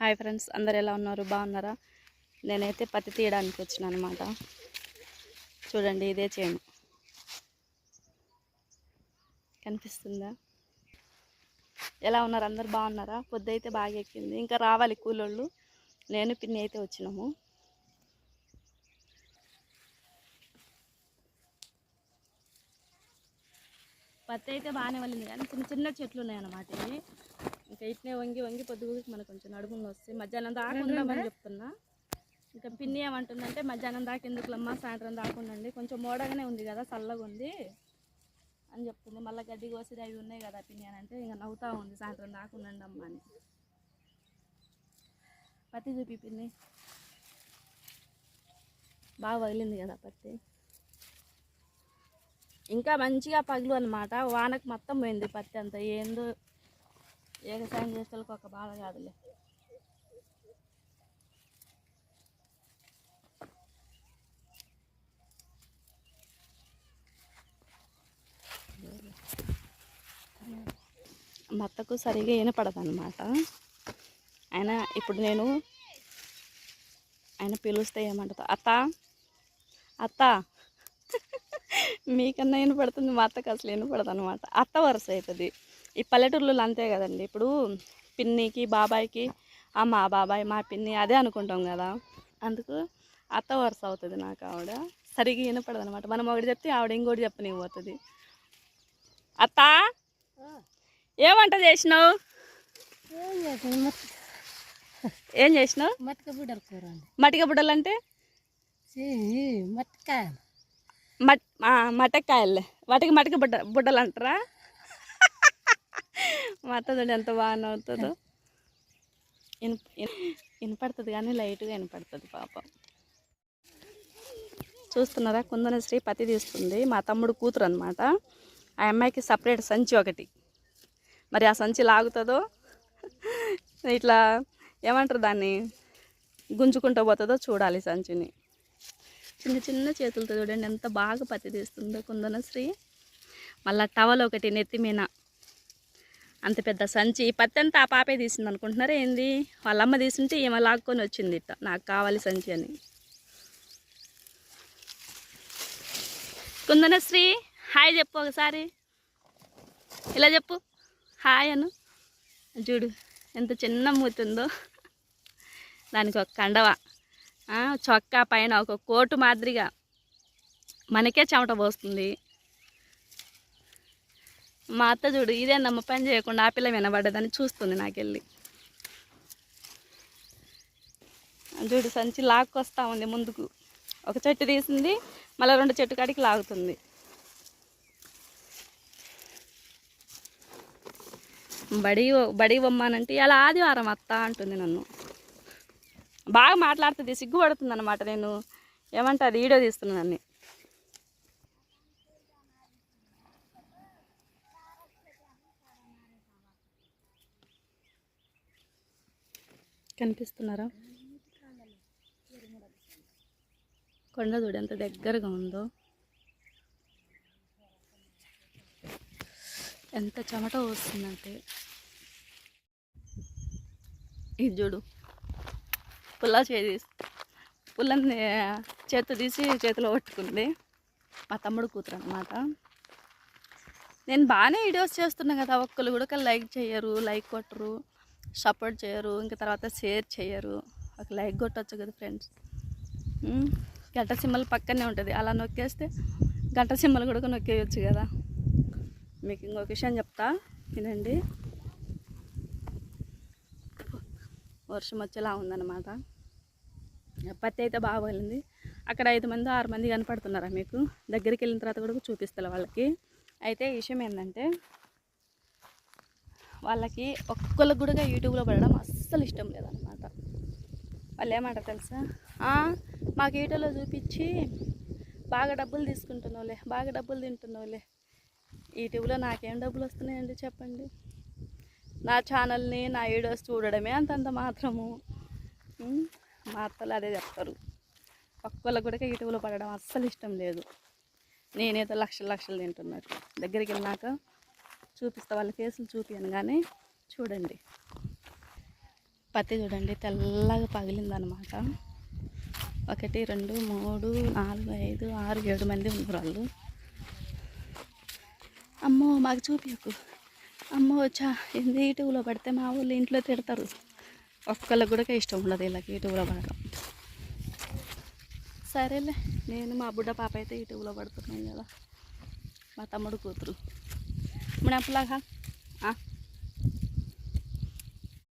Hi friends అందరు ఎలా ఉన్నారు? బాగున్నారా? నేనైతే పత్తి తీయడానికి వచ్చిన అనమాట చూడండి ఇదే చేను. కనిపిస్తుందా? ఎలా ఉన్నారు? అందరు బాగున్నారా? పొద్దు అయితే బాగా ఎక్కింది. ఇంకా రావాలి కూలోళ్ళు. నేను పిన్ని అయితే వచ్చినాము. పత్తి అయితే బాగానే వెళ్ళింది కానీ చిన్న చిన్న చెట్లు ఉన్నాయి అనమాట ఇవి. ఇంకా ఇట్నే వంగి వంగి పొద్దుగుకి మనకు కొంచెం నడుములు వస్తాయి మధ్యాహ్నం దాకా ఉందామని చెప్తున్నా. ఇంకా పిన్ని ఏమంటుందంటే మధ్యాహ్నం దాకా ఎందుకులమ్మా సాయంత్రం దాకా ఉండండి. కొంచెం మోడగానే ఉంది కదా చల్లగా ఉంది అని చెప్తుంది. మళ్ళీ గడ్డి కోసి అవి ఉన్నాయి కదా పిన్ని అని అంటే ఇంకా నవ్వుతా ఉంది. సాయంత్రం దాకా ఉండండి అమ్మా అని. పత్తి చూపి పిన్ని బాగా వదిలింది కదా పత్తి. ఇంకా మంచిగా పగులు అనమాట వానకు మొత్తం పోయింది పత్తి అంతా. ఏందో వ్యవసాయం చేసే ఒక బాధ కాదులే. మత్తకు సరిగా వినపడదు అనమాట ఆయన ఇప్పుడు నేను ఆయన పిలుస్తే ఏమంటుంది అత్త అత్త. మీకన్నా వినపడుతుంది మా అత్తకు అసలు వినపడదు అనమాట అత్త వరుస అవుతుంది. ఈ పల్లెటూర్లలో అంతే కదండి. ఇప్పుడు పిన్నికి బాబాయ్కి ఆ మా బాబాయ్ మా పిన్ని అదే అనుకుంటాం కదా. అందుకు అత్త వరుస అవుతుంది నాకు ఆవిడ. సరిగ్గా వినపడదు అనమాట మనం ఒకటి చెప్తే ఆవిడ ఇంకోటి చెప్పని పోతుంది అత్త ఏమంట చేసినావు? ఏం చేసాను మత్ ఏం చేసినావు? మతక బుడ్డల కూర మటిక బుడ్డలు అంటే మట్టకాయలు. మట్ మటక్కాయలే వాటికి మటిక బుడ్డ బుడ్డలు అంటారా మా అత్త చూడండి ఎంత బాగా నవ్వుతుందో విన వినపడుతుంది కానీ లైట్గా వినపడుతుంది పాపం. చూస్తున్నారా? కుందనశ్రీ పత్తి తీస్తుంది. మా తమ్ముడు కూతురు అనమాట ఆ అమ్మాయికి సపరేట్ సంచి ఒకటి. మరి ఆ సంచి లాగుతుందో? ఇట్లా ఏమంటారు దాన్ని? గుంజుకుంటూ పోతుందో చూడాలి సంచిని. చిన్న చిన్న చేతులతో చూడండి ఎంత బాగా పత్తి తీస్తుందో కుందనశ్రీ మళ్ళా టవల్ ఒకటి నెత్తి మీద. అంత పెద్ద సంచి. పత్తి అంతా ఆ పాపే తీసింది అనుకుంటున్నారా ఏంది? వాళ్ళ అమ్మ తీసుంటే ఈమె లాక్కొని వచ్చింది ఇట్ట. నాకు కావాలి సంచి అని. కుందనశ్రీ హాయ్ చెప్పు ఒకసారి. ఇలా చెప్పు. హాయ్ అను. చూడు ఎంత చిన్న మూతుందో దానికి ఒక కండవ. చొక్కా పైన ఒక కోటు మాదిరిగా. మనకే చెమట పోస్తుంది. మా అత్త చూడు ఇదే నమ్మ పని చేయకుండా ఆ పిల్ల వినబడ్డదని చూస్తుంది నాకెళ్ళి. చూడు సంచి లాక్కొస్తా ఉంది ముందుకు. ఒక చెట్టు తీసింది మళ్ళీ రెండు చెట్టు కాడికి లాగుతుంది. బడి బడి బొమ్మానంటే ఇలా ఆదివారం అత్త అంటుంది నన్ను. బాగా మాట్లాడుతుంది సిగ్గుపడుతుంది అనమాట నేను. ఏమంటే అది వీడియో తీస్తున్నాను కనిపిస్తున్నారా? కొండ చూడు ఎంత దగ్గరగా ఉందో. ఎంత చెమట వస్తుందంటే ఇది చూడు. పుల్ల చేసి పుల్లని చేతి తీసి చేతిలో పట్టుకుంది. మా తమ్ముడు కూతురు అనమాట నేను బాగానే వీడియోస్ చేస్తున్నా కదా ఒక్కరు కూడా లైక్ చేయరు లైక్ కొట్టరు. సపోర్ట్ చేయరు ఇంకా తర్వాత షేర్ చేయరు. ఒక లైక్ కొట్టచ్చు కదా ఫ్రెండ్స్. గంట సిమ్మలు పక్కనే ఉంటుంది. అలా నొక్కేస్తే గంట సిమ్మలు కూడా నొక్కేయచ్చు కదా. మీకు ఇంకొక విషయం చెప్తా వినండి. వర్షం వచ్చేలా ఉందన్నమాట. పత్తి అయితే బాగా వెళ్ళింది అక్కడ ఐదు మంది ఆరు మంది కనపడుతున్నారా మీకు? దగ్గరికి వెళ్ళిన తర్వాత కూడా చూపిస్తారు వాళ్ళకి. అయితే విషయం ఏంటంటే వాళ్ళకి ఒక్కళ్ళకి కూడా యూట్యూబ్లో పడడం అస్సలు ఇష్టం లేదనమాట వాళ్ళు ఏమంటారు తెలుసా? మాకు యూట్యూబ్లో చూపించి బాగా డబ్బులు తీసుకుంటున్నావులే బాగా డబ్బులు తింటున్నావులే యూట్యూబ్లో నాకేం డబ్బులు వస్తున్నాయండి చెప్పండి? నా ఛానల్ని నా వీడియోస్ చూడడమే అంతంత మాత్రము. మా అత్తలు అదే చెప్తారు. ఒక్కళ్ళకి కూడా యూట్యూబ్లో పడడం అస్సలు ఇష్టం లేదు. నేనైతే లక్షలు లక్షలు తింటున్నట్టు దగ్గరికి వెళ్ళినాక చూపిస్తా వాళ్ళ ఫేసులు చూపియను కానీ చూడండి. పత్తి చూడండి తెల్లగా పగిలిందనమాట. ఒకటి రెండు మూడు నాలుగు ఐదు ఆరు ఏడు మంది ఉన్నారు వాళ్ళు. అమ్మో మాకు చూపించకు అమ్మో చా ఏంది యూట్యూబ్లో పడితే మా వాళ్ళు ఇంట్లో తిడతారు. ఒక్కళ్ళకి కూడా ఇష్టం ఉండదు వీళ్ళకి యూట్యూబ్లో పడడం. సరేలే నేను మా బుడ్డ పాప అయితే యూట్యూబ్లో పడుతున్నాను కదా. మా తమ్ముడు కూతురు. మన అప్పులాగా